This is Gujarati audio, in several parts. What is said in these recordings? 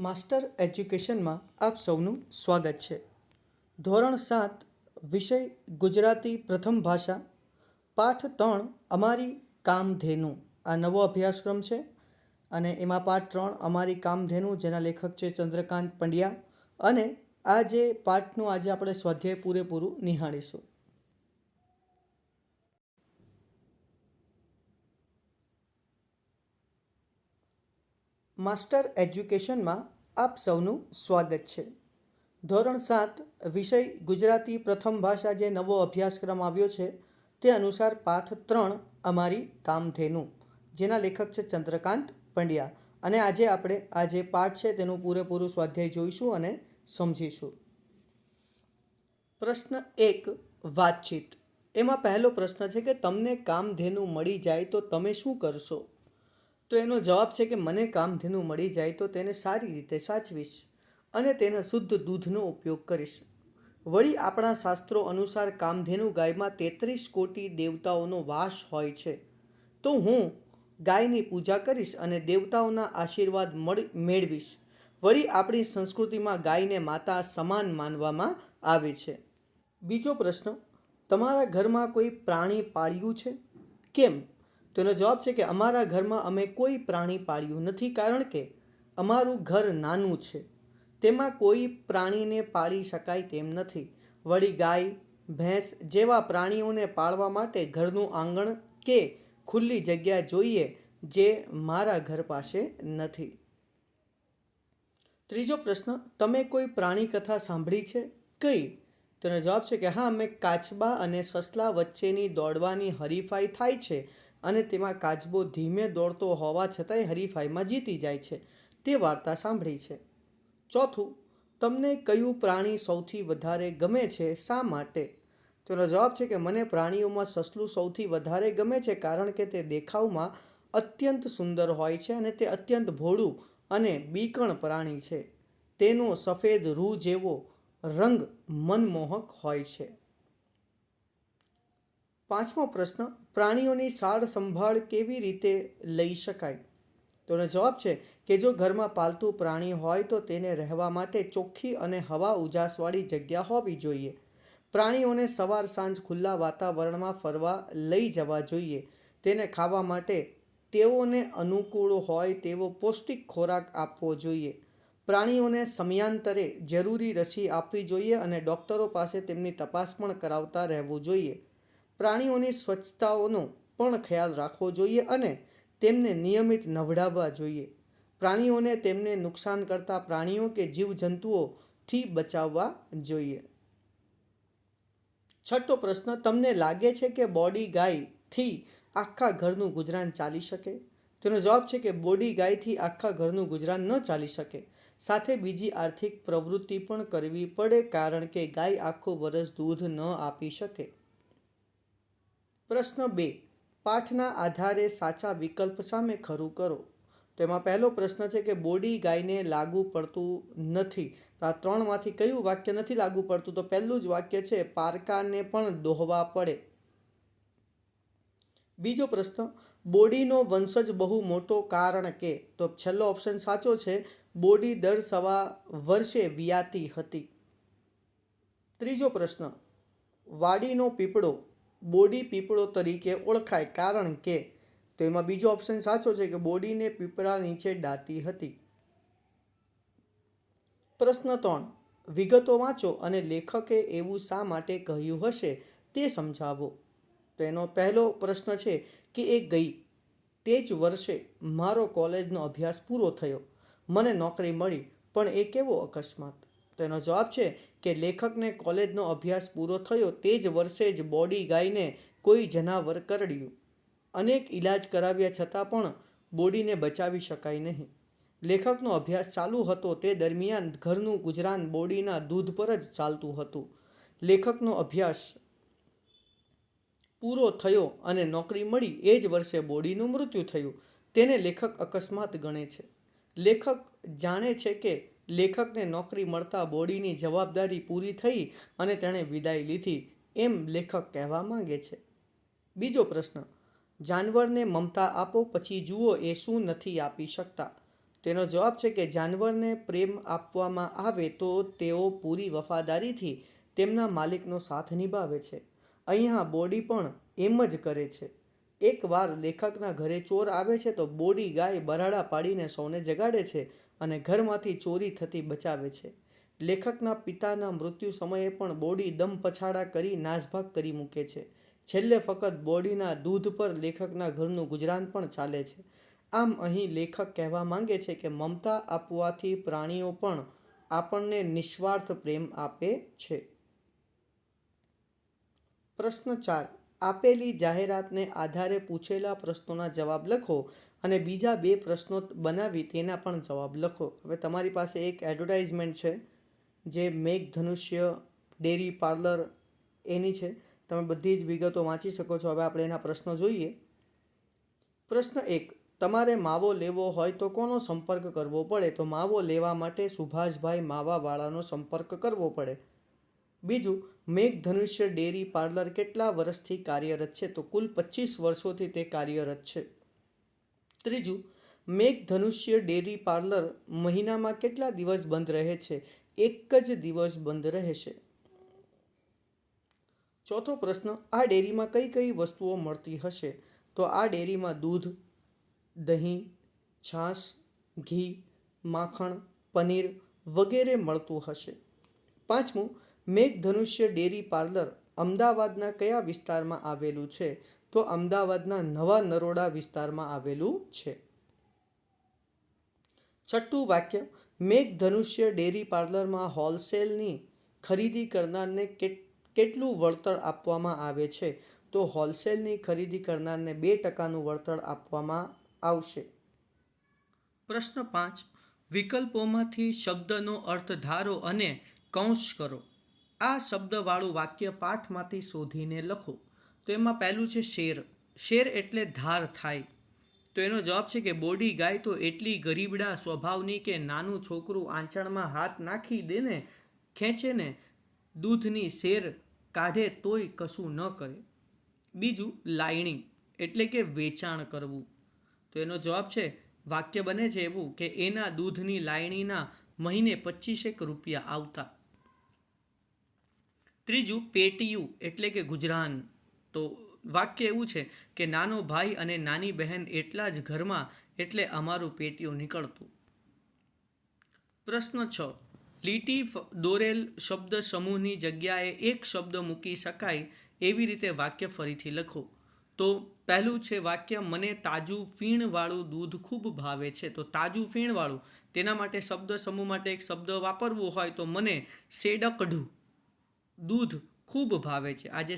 માસ્ટર એજ્યુકેશનમાં આપ સૌનું સ્વાગત છે. ધોરણ સાત, વિષય ગુજરાતી પ્રથમ ભાષા, પાઠ ત્રણ, અમારી કામધેનુ. આ નવો અભ્યાસક્રમ છે અને એમાં પાઠ ત્રણ, અમારી કામધેનુ, જેના લેખક છે ચંદ્રકાંત પંડ્યા. અને આ જે પાઠનું આજે આપણે સ્વાધ્યાય પૂરેપૂરું નિહાળીશું. માસ્ટર એજ્યુકેશનમાં આપ સૌનું સ્વાગત છે. ધોરણ સાત, વિષય ગુજરાતી પ્રથમ ભાષા જે નવો અભ્યાસક્રમ આવ્યો છે, તે અનુસાર પાઠ ત્રણ, અમારી કામધેનું, જેના લેખક છે ચંદ્રકાંત પંડ્યા. અને આજે આપણે, આ જે પાઠ છે તેનું પૂરેપૂરું સ્વાધ્યાય જોઈશું અને સમજીશું. પ્રશ્ન એક, વાતચીત. એમાં પહેલો પ્રશ્ન છે કે તમને કામધેનુ મળી જાય તો તમે શું કરશો? તો એનો જવાબ છે કે મને કામધેનુ મળી જાય તો તેને સારી રીતે સાચવીશ અને તેના શુદ્ધ દૂધનો ઉપયોગ કરીશ. વળી આપણા શાસ્ત્રો અનુસાર કામધેનુ ગાયમાં તેત્રીસ કોટી દેવતાઓનો વાસ હોય છે. તો હું ગાયની પૂજા કરીશ અને દેવતાઓના આશીર્વાદ મળી, મેળવીશ. વળી આપણી સંસ્કૃતિમાં ગાયને માતા સમાન માનવામાં આવે છે. બીજો પ્રશ્ન, તમારા ઘરમાં કોઈ પ્રાણી પાળ્યું છે? કેમ? તો એનો જવાબ છે કે અમારા ઘરમાં અમે કોઈ પ્રાણી પાળ્યું નથી કારણ કે અમારું ઘર નાનું છે. તેમાં કોઈ પ્રાણીને પાળી શકાય તેમ નથી. વળી ગાય, ભેંસ જેવા પ્રાણીઓને પાળવા માટે ઘરનું આંગણ કે ખુલ્લી જગ્યા જોઈએ જે મારા ઘર પાસે નથી. ત્રીજો પ્રશ્ન, તમે કોઈ પ્રાણી કથા સાંભળી છે? કઈ? તેનો જવાબ છે કે હા મેં કાચબા અને સસલા વચ્ચેની દોડવાની હરીફાઈ થાય છે. અને તેમાં કાચબો ધીમે દોડતો હોવા છતાંય હરીફાઈમાં જીતી જાય છે. તે વાર્તા સાંભળી છે. ચોથું, તમને કયું પ્રાણી સૌથી વધારે ગમે છે? શા માટે? તેનો જવાબ છે કે, મને પ્રાણીઓમાં સસલું સૌથી વધારે ગમે છે કારણ કે તે દેખાવમાં અત્યંત સુંદર હોય છે અને તે અત્યંત ભોળું અને બીકણ પ્રાણી છે. તેનો સફેદ રૂ જેવો રંગ મનમોહક હોય છે. પાંચમો પ્રશ્ન, પ્રાણીઓની સાર સંભાળ કેવી રીતે લઈ શકાય? તો જવાબ છે કે જો ઘરમાં પાલતું પ્રાણી હોય તો તેને રહેવા માટે ચોખ્ખી અને હવા ઉજાસવાળી જગ્યા હોવી જોઈએ. પ્રાણીઓને સવાર સાંજ ખુલ્લા વાતાવરણમાં ફરવા લઈ જવા જોઈએ. તેને ખાવા માટે તેઓને અનુકૂળ હોય તેવો પૌષ્ટિક ખોરાક આપવો જોઈએ. પ્રાણીઓને સમયાંતરે જરૂરી રસી આપવી જોઈએ અને ડૉક્ટરો પાસે તેમની તપાસ પણ કરાવતા રહેવું જોઈએ. પ્રાણીઓની સ્વચ્છતાઓનો પણ ખ્યાલ રાખવો જોઈએ અને તેમને નિયમિત નવડાવવા જોઈએ. પ્રાણીઓને તેમને નુકસાન કરતા પ્રાણીઓ કે જીવજંતુઓથી બચાવવા જોઈએ. છઠ્ઠો પ્રશ્ન, તમને લાગે છે કે બોડી ગાયથી આખા ઘરનું ગુજરાન ચાલી શકે? તેનો જવાબ છે કે બોડી ગાયથી આખા ઘરનું ગુજરાન ન ચાલી શકે. સાથે બીજી આર્થિક પ્રવૃત્તિ પણ કરવી પડે કારણ કે ગાય આખું વરસ દૂધ ન આપી શકે. પ્રશ્ન બે. પાઠના આધારે સાચા વિકલ્પ સામે ખરું કરો. તેમાં પહેલો પ્રશ્ન છે કે બોડી ગાયને લાગુ પડતું નથી. તો આ ત્રણમાંથી કયું વાક્ય નથી લાગુ પડતું? તો પહેલું જ વાક્ય છે, પારકાને પણ દોહવા પડે. બીજો પ્રશ્ન, બોડીનો વંશજ બહુ મોટો કારણ કે? તો છેલ્લો ઓપ્શન સાચો છે, બોડી દર સવા વર્ષે વિયાતી હતી. ત્રીજો પ્રશ્ન, વાડીનો પીપળો બોડી પીપળો તરીકે ઓળખાય, કારણ કે તેમાં બીજો ઓપ્શન સાચો છે કે બોડીને પીપળા નીચે દાટી હતી. પ્રશ્ન ત્રણ, વિગતો વાંચો અને લેખકે એવું શા માટે કહ્યું હશે તે સમજાવો. તો એનો પહેલો પ્રશ્ન છે કે એ ગઈ, તે જ વર્ષે મારો કોલેજનો અભ્યાસ પૂરો થયો. મને નોકરી મળી, પણ એ કેવો અકસ્માત? તો એનો જવાબ છે કે લેખકને કોલેજનો અભ્યાસ પૂરો થયો તે જ વર્ષે જ બોડી ગાયને કોઈ જનાવર કરડ્યું. અનેક ઈલાજ કરાવ્યા છતાં પણ બોડીને બચાવી શકાય નહીં. લેખકનો અભ્યાસ ચાલુ હતો તે દરમિયાન ઘરનું ગુજરાન બોડીના દૂધ પર જ ચાલતું હતું. લેખકનો અભ્યાસ પૂરો થયો અને નોકરી મળી એ જ વર્ષે બોડીનું મૃત્યુ થયું. તેને લેખક અકસ્માત ગણે છે. લેખક જાણે છે કે લેખકને નોકરી મળતા બોડીની જવાબદારી પૂરી થઈ અને તેણે વિદાય લીધી એમ લેખક કહેવા માંગે છે. બીજો પ્રશ્ન, જાનવરને મમતા આપો પછી જુઓ એ શું નથી આપી શકતા? તેનો જવાબ છે કે જાનવરને પ્રેમ આપવામાં આવે તો તેઓ પૂરી વફાદારીથી તેમના માલિકનો સાથ નિભાવે છે. અહીંયા બોડી પણ એમ જ કરે છે. એકવાર લેખકના ઘરે ચોર આવે છે તો બોડી ગાય બરાડા પાડીને સૌને જગાડે છે અને ઘરમાંથી ચોરી થતી બચાવે છે. લેખકના પિતાના મૃત્યુ સમયે પણ બોડી દમ પછાડા કરી નાસભાગ કરી મૂકે છે. છેલ્લે ફક્ત બોડીના દૂધ પર લેખકના ઘરનું ગુજરાન પણ ચાલે છે. આમ અહીં લેખક કહેવા માંગે છે કે મમતા આપવાથી પ્રાણીઓ પણ આપણને નિસ્વાર્થ પ્રેમ આપે છે. પ્રશ્ન ચાર. આપેલી જાહેરાતને આધારે પૂછેલા પ્રશ્નોના જવાબ લખો. અને બીજા બે પ્રશ્નો બનાવી તેના પણ જવાબ લખો. હવે તમારી પાસે એક એડવર્ટાઇઝમેન્ટ છે, જે મેઘ ધનુષ્ય ડેરી પાર્લર એની છે. તમે બધી જ વિગતો વાંચી શકો છો. હવે આપણે એના પ્રશ્નો જોઈએ. પ્રશ્ન એક, તમારે માવો લેવો હોય તો કોનો સંપર્ક કરવો પડે? તો માવો લેવા માટે સુભાષભાઈ માવાવાળાનો સંપર્ક કરવો પડે. બીજું મેઘ ધનુષ્ય ડેરી પાર્લર કેટલા વર્ષથી કાર્યરત છે? તો કુલ પચીસ વર્ષોથી તે કાર્યરત છે. ત્રીજું મેઘ ધનુષ્ય ડેરી પાર્લર મહિનામાં કેટલા દિવસ બંધ રહે છે? એક જ દિવસ બંધ રહેશે. ચોથો પ્રશ્ન, આ ડેરીમાં કઈ કઈ વસ્તુઓ મળતી હશે? તો આ ડેરીમાં દૂધ, દહીં, છાશ, ઘી, માખણ, પનીર વગેરે મળતું હશે. પાંચમું મેઘ ધનુષ્ય ડેરી પાર્લર અમદાવાદના કયા વિસ્તારમાં આવેલું છે? તો અમદાવાદના નવા નરોડા વિસ્તારમાં આવેલું છે. છઠ્ઠું વાક્ય મેઘ ધનુષ્ય ડેરી પાર્લરમાં હોલસેલની ખરીદી કરનારને કેટલું વળતર આપવામાં આવે છે? તો હોલસેલની ખરીદી કરનારને બે ટકાનું વળતર આપવામાં આવશે. પ્રશ્ન પાંચ, વિકલ્પોમાંથી શબ્દનો અર્થ ધારો અને કૌંસ કરો. આ શબ્દવાળું વાક્ય પાઠમાંથી શોધીને લખો. તો એમાં પહેલું છે શેર. શેર એટલે ધાર થાય. તો એનો જવાબ છે કે બોડી ગાય તો એટલી ગરીબડા સ્વભાવની કે નાનું છોકરું આંચણમાં હાથ નાખી દે ને ખેંચે ને દૂધની શેર કાઢે તોય કશું ન કરે. બીજું લાયણી એટલે કે વેચાણ કરવું. તો એનો જવાબ છે, વાક્ય બને છે એવું કે એના દૂધની લાયણીના મહિને પચીસેક રૂપિયા આવતા. ત્રીજું, પેટીયું, એટલે કે ગુજરાન. તો વાક્ય એવું છે કે નાનો ભાઈ અને નાની બહેન એટલા જ ઘરમાં એટલે અમારું પેટીયું નીકળતું. પ્રશ્ન છ. લીટી દોરેલ શબ્દ સમૂહની જગ્યાએ એક શબ્દ મૂકી શકાય એવી રીતે વાક્ય ફરીથી લખો. તો પહેલું છે વાક્ય, મને તાજું ફીણવાળું દૂધ ખૂબ ભાવે છે. તો તાજું ફીણવાળું, તેના માટે શબ્દ સમૂહ માટે એક શબ્દ વાપરવું હોય તો મને સેડકઢું દૂધ ખૂબ ભાવે છે. આ જે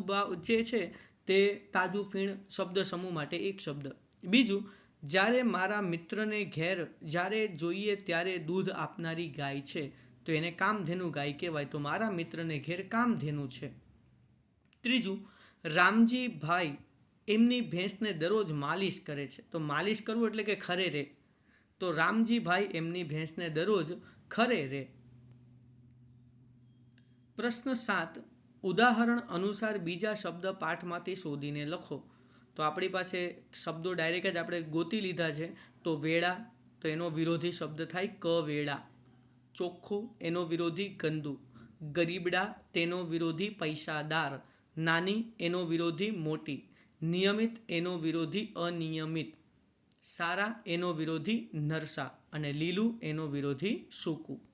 ભાવ જે છે તે તાજું ફીણ શબ્દ સમૂહ માટે એક શબ્દ. બીજું, જ્યારે મારા મિત્રને ઘેર જ્યારે જોઈએ ત્યારે દૂધ આપનારી ગાય છે, તો એને કામધેનુ ગાય કહેવાય, તો મારા મિત્રને ઘેર કામધેનુ છે. ત્રીજું રામજી ભાઈ એમની ભેંસને દરરોજ માલિશ કરે છે. તો માલિશ કરવું એટલે કે ખરે રે. તો રામજી ભાઈ એમની ભેંસને દરરોજ ખરે રે. પ્રશ્ન સાત. ઉદાહરણ અનુસાર બીજા શબ્દ પાઠમાંથી શોધીને લખો. તો આપણી પાસે શબ્દો ડાયરેક્ટ જ આપણે ગોતી લીધા છે. તો વેળા, તો એનો વિરોધી શબ્દ થાય ક વેળા. ચોખ્ખું, એનો વિરોધી ગંદુ. ગરીબડા, તેનો વિરોધી પૈસાદાર. નાની, એનો વિરોધી મોટી. નિયમિત, એનો વિરોધી અનિયમિત. સારા, એનો વિરોધી નરસા. અને લીલું, એનો વિરોધી સૂકું.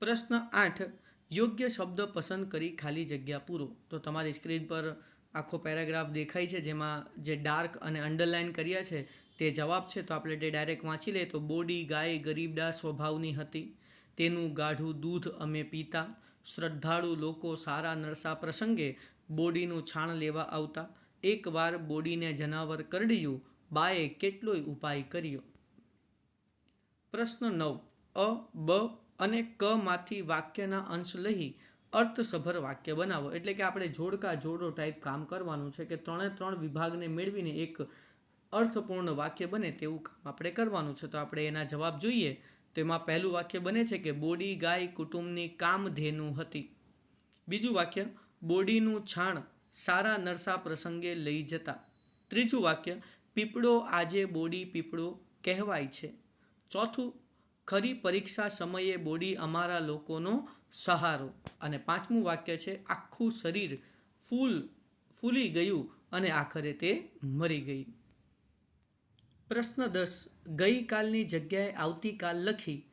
પ્રશ્ન આઠ, યોગ્ય શબ્દ પસંદ કરી ખાલી જગ્યા પૂરો. તો તમારી સ્ક્રીન પર આખો પેરાગ્રાફ દેખાય છે જેમાં જે ડાર્ક અને અંડરલાઇન કર્યા છે તે જવાબ છે. તો આપણે તે ડાયરેક્ટ વાંચી લઈએ. તો બોડી ગાય ગરીબડા સ્વભાવની હતી. તેનું ગાઢું દૂધ અમે પીતા. શ્રદ્ધાળુ લોકો સારા નરસા પ્રસંગે બોડીનું છાણ લેવા આવતા. એકવાર બોડીને જનાવર કરડ્યું. બાએ કેટલોય ઉપાય કર્યો? પ્રશ્ન નવ, અ, બ અને કમાંથી વાક્યના અંશ લઈ અર્થસભર વાક્ય બનાવો. એટલે કે આપણે જોડકા જોડો ટાઈપ કામ કરવાનું છે કે ત્રણે ત્રણ વિભાગને મેળવીને એક અર્થપૂર્ણ વાક્ય બને તેવું કામ આપણે કરવાનું છે. તો આપણે એના જવાબ જોઈએ. તો એમાં પહેલું વાક્ય બને છે કે બોડી, ગાય, કુટુંબની કામધેનુ હતી. બીજું વાક્ય, બોડીનું છાણ સારા નરસા પ્રસંગે લઈ જતા. ત્રીજું વાક્ય, પીપળો આજે બોડી પીપળો કહેવાય છે. ચોથું ખરી પરીક્ષા સમયે બોડી અમારા લોકોનો સહારો. અને પાંચમું વાક્ય છે, આખું શરીર ફૂલ, ફૂલી ગયું અને આખરે તે મરી ગઈ. પ્રશ્ન દસ, ગઈકાલની જગ્યાએ આવતીકાલ લખી,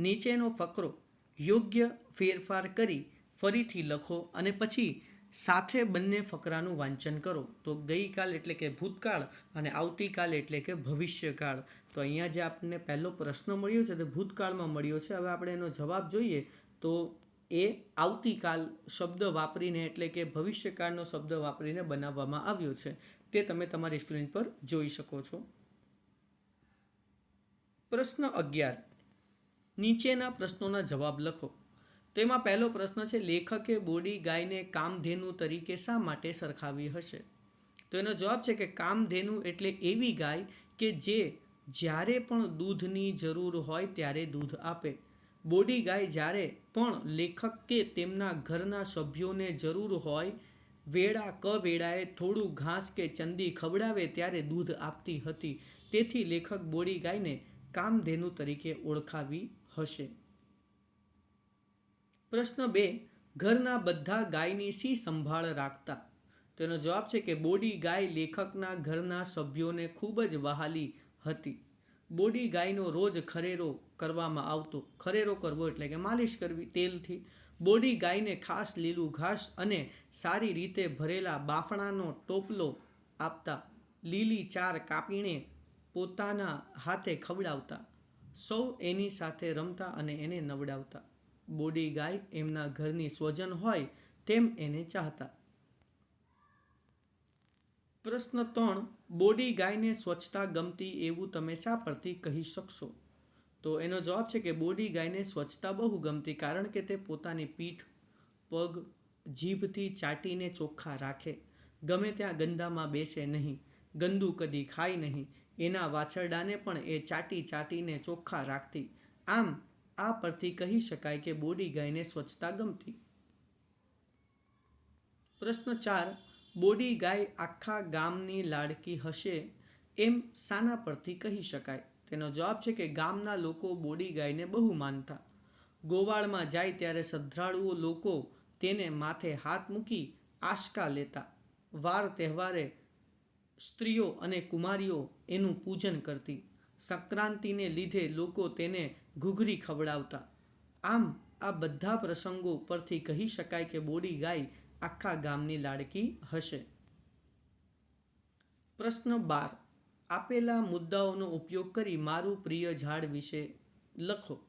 નીચેનો ફકરો, યોગ્ય ફેરફાર કરી, ફરીથી લખો અને પછી સાથે બંને ફકરાનું વાંચન કરો. તો ગઈકાલ એટલે કે ભૂતકાળ અને આવતીકાલ એટલે કે ભવિષ્યકાળ. તો અહીંયા જે આપણને પહેલો પ્રશ્ન મળ્યો છે તે ભૂતકાળમાં મળ્યો છે. હવે આપણે એનો જવાબ જોઈએ તો એ આવતીકાલ શબ્દ વાપરીને એટલે કે ભવિષ્યકાળનો શબ્દ વાપરીને બનાવવામાં આવ્યો છે. તે તમે તમારી સ્ક્રીન પર જોઈ શકો છો. પ્રશ્ન અગિયાર. નીચેના પ્રશ્નોના જવાબ લખો. તેમાં પહેલો પ્રશ્ન છે, લેખકે બોડી ગાયને કામધેનુ તરીકે શા માટે સરખાવી હશે? તો એનો જવાબ છે કે કામધેનુ એટલે એવી ગાય કે જે જ્યારે પણ દૂધની જરૂર હોય ત્યારે દૂધ આપે. બોડી ગાય જ્યારે પણ લેખક કે તેમના ઘરના સભ્યોને જરૂર હોય, વેળા ક વેળાએ થોડું ઘાસ કે ચંદી ખવડાવે ત્યારે દૂધ આપતી હતી. તેથી લેખક બોડી ગાયને કામધેનુ તરીકે ઓળખાવી હશે. પ્રશ્ન બે, ઘરના બધા ગાયની સી સંભાળ રાખતા? તેનો જવાબ છે કે બોડી ગાય લેખકના ઘરના સભ્યોને ખૂબ જ વહાલી હતી. બોડી ગાયનો રોજ ખરેરો કરવામાં આવતો. ખરેરો કરવો એટલે કે માલિશ કરવી તેલથી. બોડી ગાયને ખાસ લીલું ઘાસ અને સારી રીતે ભરેલા બાફણાનો ટોપલો આપતા. લીલી ચાર કાપીને પોતાના હાથે ખવડાવતા. સૌ એની સાથે રમતા અને એને નવડાવતા. બોડી ગાય એમના ઘરની સ્વજન હોય તેમ એને ચાહતા. પ્રશ્ન ત્રણ બોડી ગાયને સ્વચ્છતા ગમતી એવું તમે શા પરથી કહી શકશો? તો એનો જવાબ છે કે બોડી ગાયને સ્વચ્છતા બહુ ગમતી કારણ કે તે પોતાની પીઠ, પગ, જીભથી ચાટીને ચોખ્ખા રાખે. ગમે ત્યાં ગંદામાં બેસે નહીં, ગંદુ કદી ખાય નહીં, એના વાછરડાને પણ એ ચાટી ચાટીને ચોખ્ખા રાખતી. આમ, આ પરથી કહી શકાય કે બોડી ગાયને સ્વચ્છતા ગમતી. પ્રશ્ન ચાર બોડી ગાય આખા ગામની લાડકી હશે એમ શાના પરથી કહી શકાય. તેનો જવાબ છે કે ગામના લોકો બોડી ગાયને બહુ માનતા. ગોવાળમાં જાય ત્યારે શ્રદ્ધાળુઓ લોકો તેને માથે હાથ મૂકી આશકા લેતા. વાર તહેવારે સ્ત્રીઓ અને કુમારીઓ એનું પૂજન કરતી. સંક્રાંતિને લીધે લોકો તેને ઘૂઘરી ખવડાવતા. આમ આ બધા પ્રસંગો પરથી કહી શકાય કે બોડી ગાય આખા ગામની લાડકી હશે. પ્રશ્ન બાર. આપેલા મુદ્દાઓનો ઉપયોગ કરી મારું પ્રિય ઝાડ વિશે લખો.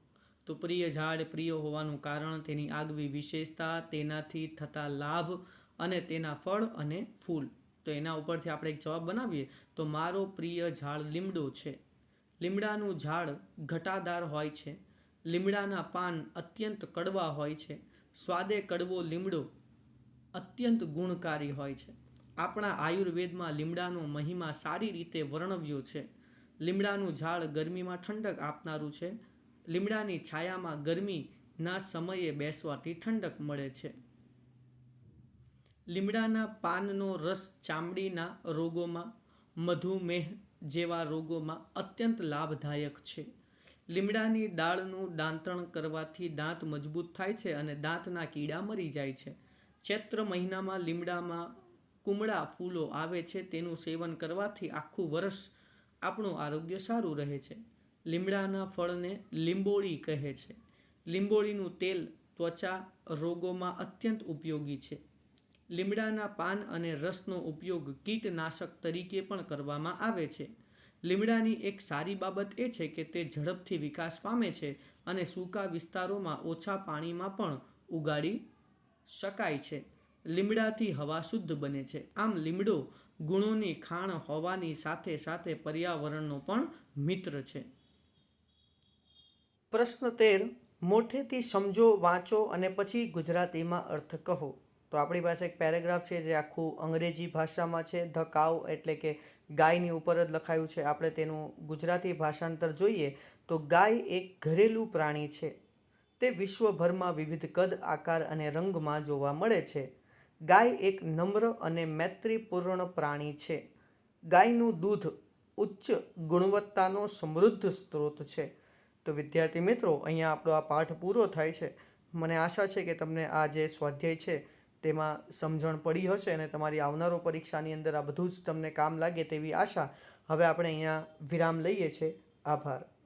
તો પ્રિય ઝાડ પ્રિય હોવાનું કારણ, તેની આગવી વિશેષતા, તેનાથી થતા લાભ અને તેના ફળ અને ફૂલ. તો એના ઉપરથી આપણે એક જવાબ બનાવીએ. તો મારો પ્રિય ઝાડ લીમડો છે. લીમડાનું ઝાડ ઘટાદાર હોય છે. લીમડાના પાન અત્યંત કડવા હોય છે. સ્વાદે કડવો લીમડો અત્યંત ગુણકારી હોય છે. આપણા આયુર્વેદમાં લીમડાનો મહિમા સારી રીતે વર્ણવ્યો છે. લીમડાનું ઝાડ ગરમીમાં ઠંડક આપનારું છે. લીમડાની છાયામાં ગરમીના સમયે બેસવાથી ઠંડક મળે છે. લીમડાના પાનનો રસ ચામડીના રોગોમાં, મધુમેહ જેવા રોગોમાં અત્યંત લાભદાયક છે. લીમડાની દાળનું દાંતણ કરવાથી દાંત મજબૂત થાય છે અને દાંતના કીડા મરી જાય છે. ચૈત્ર મહિનામાં લીમડામાં કુમળા ફૂલો આવે છે તેનું સેવન કરવાથી આખું વર્ષ આપણું આરોગ્ય સારું રહે છે. લીમડાના ફળને લીંબોળી કહે છે. લીંબોળીનું તેલ ત્વચા રોગોમાં અત્યંત ઉપયોગી છે. લીમડાના પાન અને રસનો ઉપયોગ કીટનાશક તરીકે પણ કરવામાં આવે છે. લીમડાની એક સારી બાબત એ છે કે તે ઝડપથી વિકાસ પામે છે અને સૂકા વિસ્તારોમાં ઓછા પાણીમાં પણ ઉગાડી શકાય છે. લીમડાથી હવા શુદ્ધ બને છે. આમ લીમડો ગુણોની ખાણ હોવાની સાથે સાથે પર્યાવરણનો પણ મિત્ર છે. પ્રશ્ન તેર મોઠેથી સમજો, વાંચો અને પછી ગુજરાતીમાં અર્થ કહો. તો આપણી પાસે એક પેરેગ્રાફ છે જે આખું અંગ્રેજી ભાષામાં છે. ધ કાવ એટલે કે ગાયની ઉપર જ લખાયું છે. આપણે તેનું ગુજરાતી ભાષાંતર જોઈએ તો ગાય એક ઘરેલું પ્રાણી છે. તે વિશ્વભરમાં વિવિધ કદ, આકાર અને રંગમાં જોવા મળે છે. ગાય એક નમ્ર અને મૈત્રીપૂર્ણ પ્રાણી છે. ગાયનું દૂધ ઉચ્ચ ગુણવત્તાનો સમૃદ્ધ સ્ત્રોત છે. તો વિદ્યાર્થી મિત્રો, અહીંયા આપણો આ પાઠ પૂરો થાય છે. મને આશા છે કે તમને આ જે સ્વાધ્યાય છે, તેમાં સમજણ પડી હશે અને તમારી આવનારો પરીક્ષાની અંદર આ બધું જ તમને કામ લાગે તેવી આશા. હવે આપણે અહીંયા વિરામ લઈએ છીએ. આભાર.